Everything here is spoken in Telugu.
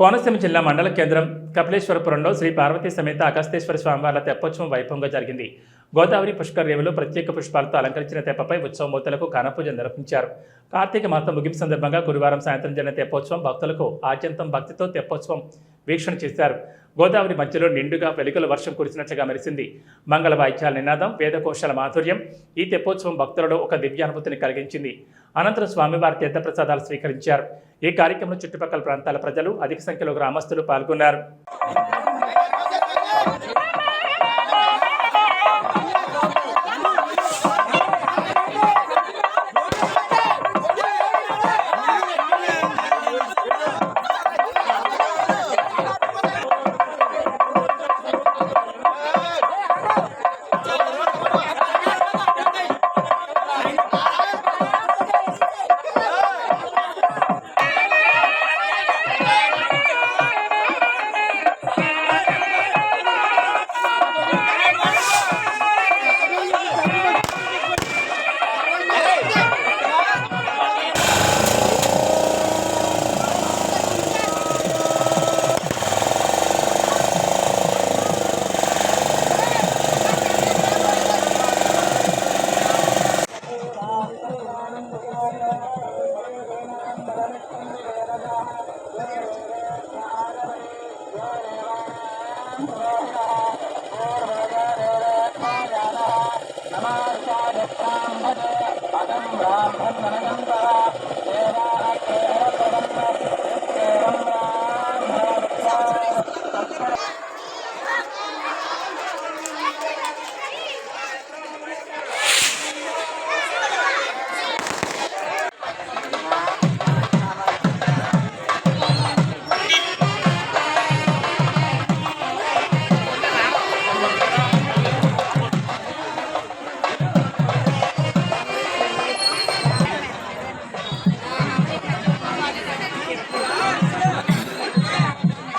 కోనసీమ జిల్లా మండల కేంద్రం కపిలేశ్వరపురంలో శ్రీ పార్వతీ సమేత అగస్తేశ్వర స్వామివార్ల తెప్పోత్సవం వైభవంగా జరిగింది. గోదావరి పుష్కర రేవులో ప్రత్యేక పుష్పాలతో అలంకరించిన తెప్పపై ఉత్సవమూర్తులకు కనపూజ నిర్వహించారు. కార్తీక మాసం ముగింపు సందర్భంగా గురువారం సాయంత్రం జరిగిన తెప్పోత్సవం భక్తులకు ఆద్యంతం భక్తితో తెప్పోత్సవం వీక్షణ చేశారు. గోదావరి మధ్యలో నిండుగా వెలుగుల వర్షం కురిసినట్లుగా మెరిసింది. మంగళ వాయిద్యాల నినాదం వేదకోశాల మాధుర్యం ఈ తెప్పోత్సవం భక్తులలో ఒక దివ్యానుభూతిని కలిగించింది. అనంతరం స్వామివారి తీర్థప్రసాదాలు స్వీకరించారు. ఈ కార్యక్రమంలో చుట్టుపక్కల ప్రాంతాల ప్రజలు అధిక సంఖ్యలో గ్రామస్తులు పాల్గొన్నారు. Thank you.